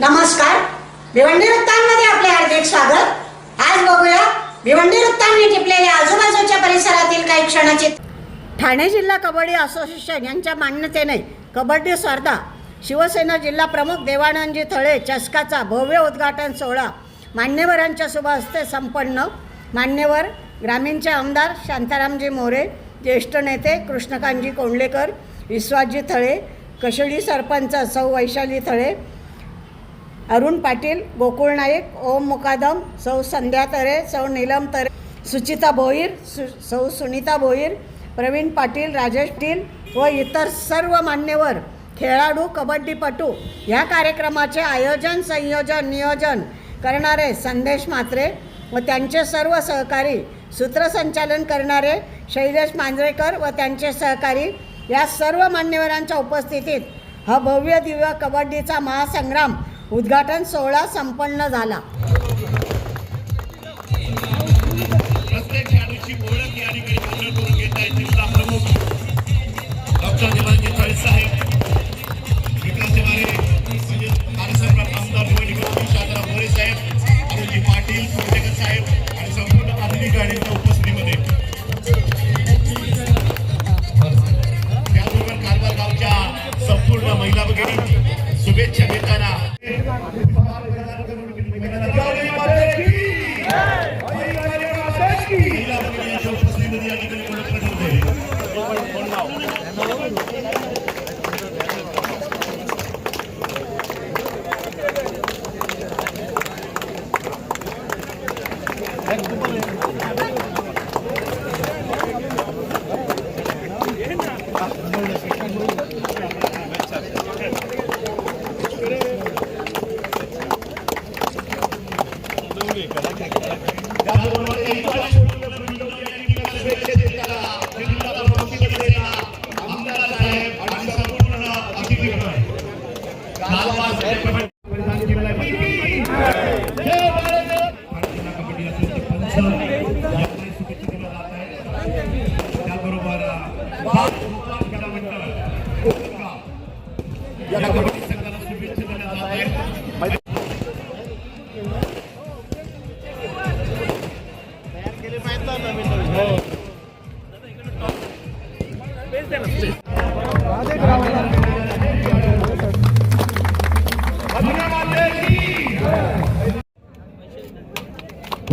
नमस्कार. भिवंडी वृत्तांमध्ये आपले हार्दिक स्वागत. आज बघूया भिवंडी वृत्तांनी टिपलेल्या आजूबाजूच्या परिसरातील काही क्षणाची ठाणे जिल्हा कबड्डी असोसिएशन यांच्या मान्यतेने कबड्डी स्पर्धा शिवसेना जिल्हा प्रमुख देवानंदजी थळे चषकाचा भव्य उद्घाटन सोहळा मान्यवरांच्या शुभ हस्ते संपन्न. मान्यवर ग्रामीणचे आमदार शांतारामजी मोरे ज्येष्ठ नेते कृष्णकांतजी कोंडलेकर विश्वासजी थळे कशेळी सरपंच सौ वैशाली थळे अरुण पाटील गोकुळ नाईक ओम मुकादम सौ संध्या तरे सौ नीलम तरे सुचिता भोईर सु सौ सुनीता भोईर प्रवीण पाटील राजेश पाटील व इतर सर्व मान्यवर खेळाडू कबड्डीपटू ह्या कार्यक्रमाचे आयोजन संयोजन नियोजन करणारे संदेश मात्रे व त्यांचे सर्व सहकारी सूत्रसंचालन करणारे शैलेश मांजरेकर व त्यांचे सहकारी या सर्व मान्यवरांच्या उपस्थितीत हा भव्य दिव्य कबड्डीचा महासंग्राम उद्घाटन सोहळा संपन्न झाला. प्रत्येक पाटील संपूर्ण गावच्या संपूर्ण महिला शुभेच्छा देताना महिला भगिनींच्या కమిటీ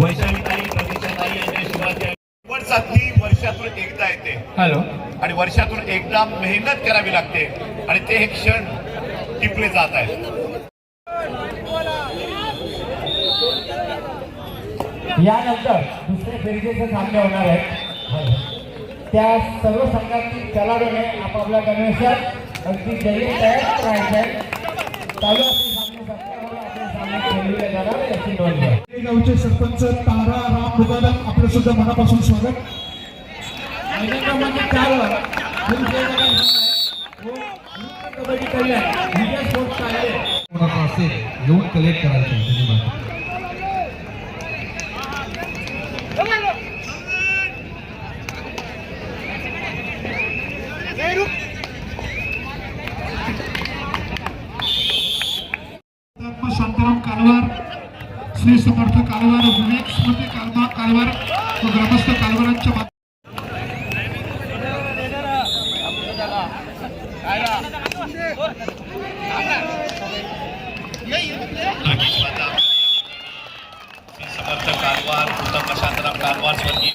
वैशालीताई प्रतीक्षाताई यांच्या शुभाच्या निवड साधली वर्षातून एकदा येते. हॅलो. आणि वर्षातून एकदा मेहनत करावी लागते. आणि ते हे क्षण टिपले जात आहेत. यानंतर दुसरे फेरीचे सामने होणार आहेत. त्या सर्व संघातील खेळाडूने आपापल्या गणवेशात अगदी जय्यत तयार करायचे आहे चालू असलेले सामने आपले सामने खेळले जाणार आहे याची नोंद गावचे सरपंच तारा राम मुकादम आपलं सुद्धा मनापासून स्वागत. असेल येऊन कलेक्ट करायचं समर्थ कालवार विवेक स्मृती कालवा कालवार व ग्रामस्थ कालवारांच्या समर्थ कारवार उत्तम शांताराम स्वर्गीय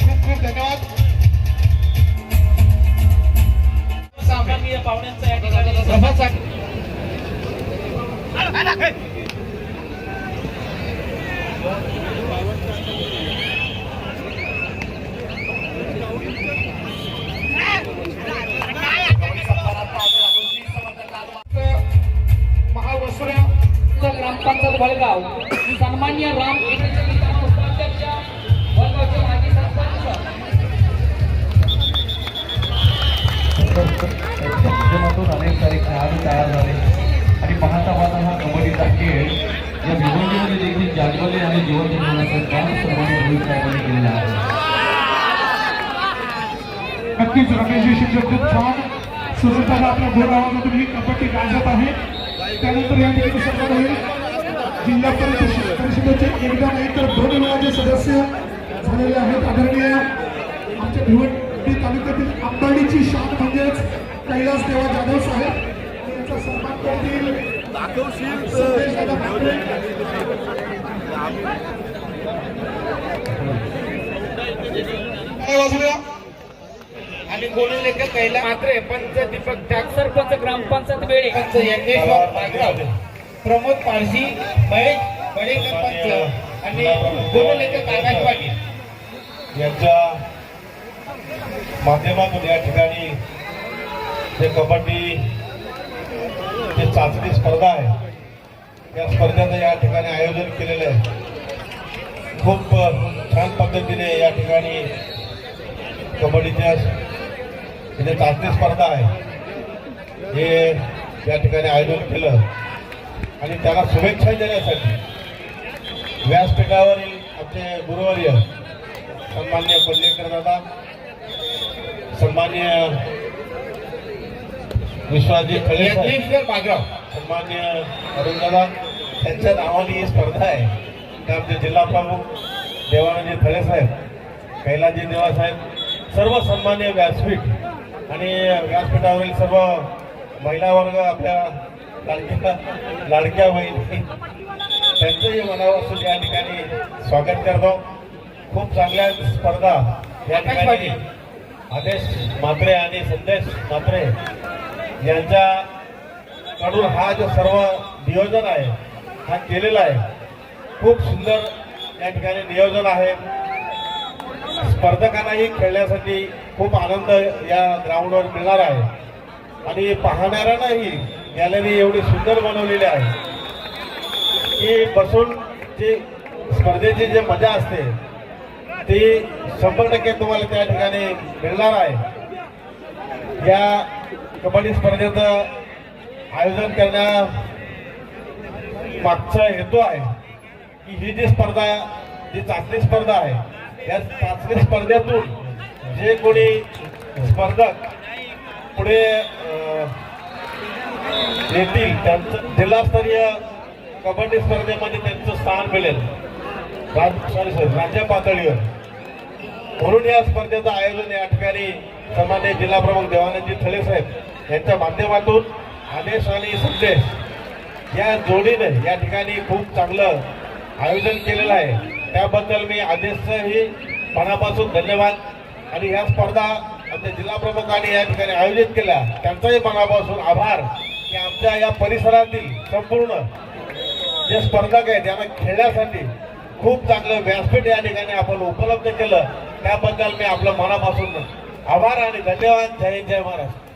खूप खूप धन्यवाद. पाहुण्यांचा या ठिकाणी ग्रामपंचायत वडगाव सन्मान्य राम उपाध्यक्ष माजी सरपंच. माध्यमातून अनेक तारीख खेळाडू तयार झाले. पाहता पाहता हा कबड्डीचा खेळ या भिवंडीमध्ये देखील जागवले आणि जिवंत ठेवण्याचं काम सन्मानित रोहित साहेबांनी केलेलं आहे. नक्कीच रमेश खूप छान. सुरुवातीला आपल्या बोर्ड आवाजातून ही कबड्डी गाजत आहे. त्यानंतर या ठिकाणी संवाद होईल जिल्हा परिषद परिषदेचे एकदा नाही तर दोन वेळाचे सदस्य झालेले आहेत आदरणीय आमच्या भिवंडी तालुक्यातील अंबाडीची शान म्हणजेच कैलास देवा जाधव साहेब. आणि कोणी लेखक कैला मात्र पंच दीपक त्याग सरपंच ग्रामपंचायत वेळे यज्ञेश्वर बागराव प्रमोद पारशी महेश बडेकर पंच आणि कोणी लेखक आकाश पाटील यांच्या माध्यमातून या ठिकाणी जे कबड्डी जे चाचणी स्पर्धा आहे. या स्पर्धेचं या ठिकाणी आयोजन केलेलं आहे. खूप छान पद्धतीने या ठिकाणी कबड्डीच्या जे म्हणजे चाचणी स्पर्धा आहे. हे या ठिकाणी आयोजन केलं. आणि त्याला शुभेच्छा देण्यासाठी व्यासपीठावरील आमचे गुरुवर्य सन्मान्य कोल्हेकर दादा सन्मान्य विश्वाजी खळे बागराव. सन्मान्य अरुण दादा त्यांच्या नावाने ही स्पर्धा आहे. त्या आमचे जिल्हा प्रमुख देवानंदजी खळे साहेब कैलाजी देवा साहेब सर्व सन्मान्य व्यासपीठ आणि व्यासपीठावरील सर्व महिला वर्ग आपल्या लाडक्या लाडक्या बहिणी त्यांचंही मनापासून या ठिकाणी स्वागत करतो. खूप चांगल्या स्पर्धा या ठिकाणी. आदेश मात्रे आणि संदेश मात्रे यांच्याकडून हा जो सर्व नियोजन आहे हा केलेला आहे. खूप सुंदर या ठिकाणी नियोजन आहे. स्पर्धकांनाही खेळण्यासाठी खूप आनंद या ग्राउंडवर मिळणार आहे. आणि पाहणाऱ्यांनाही गॅलरी एवढी सुंदर बनवलेली आहे. की बसून जी स्पर्धेची जी मजा असते ती शंभर टक्के तुम्हाला त्या ठिकाणी मिळणार आहे. या कबड्डी स्पर्धेचं आयोजन करण्या मागचा हेतू आहे की ही जी स्पर्धा जी चाचणी स्पर्धा आहे या चाचणी स्पर्धेतून जे कोणी स्पर्धक पुढे येतील त्यांचं जिल्हास्तरीय कबड्डी स्पर्धेमध्ये त्यांचं स्थान मिळेल. राज्य पातळीवर. म्हणून या स्पर्धेचं आयोजन या ठिकाणी सन्मान्य जिल्हा प्रमुख देवानंदजी थळे साहेब यांच्या माध्यमातून आदेश आणि संदेश या जोडीने या ठिकाणी खूप चांगलं आयोजन केलेलं आहे. त्याबद्दल मी आदेशचंही मनापासून धन्यवाद. आणि ह्या स्पर्धा आमच्या जिल्हा प्रमुखांनी या ठिकाणी आयोजित केल्या. त्यांचाही मनापासून आभार की आमच्या या परिसरातील संपूर्ण जे स्पर्धक आहेत त्यांना खेळण्यासाठी खूप चांगलं व्यासपीठ या ठिकाणी आपण उपलब्ध केलं. त्याबद्दल मी आपलं मनापासून आभार आणि धन्यवाद जय हिंद, जय महाराष्ट्र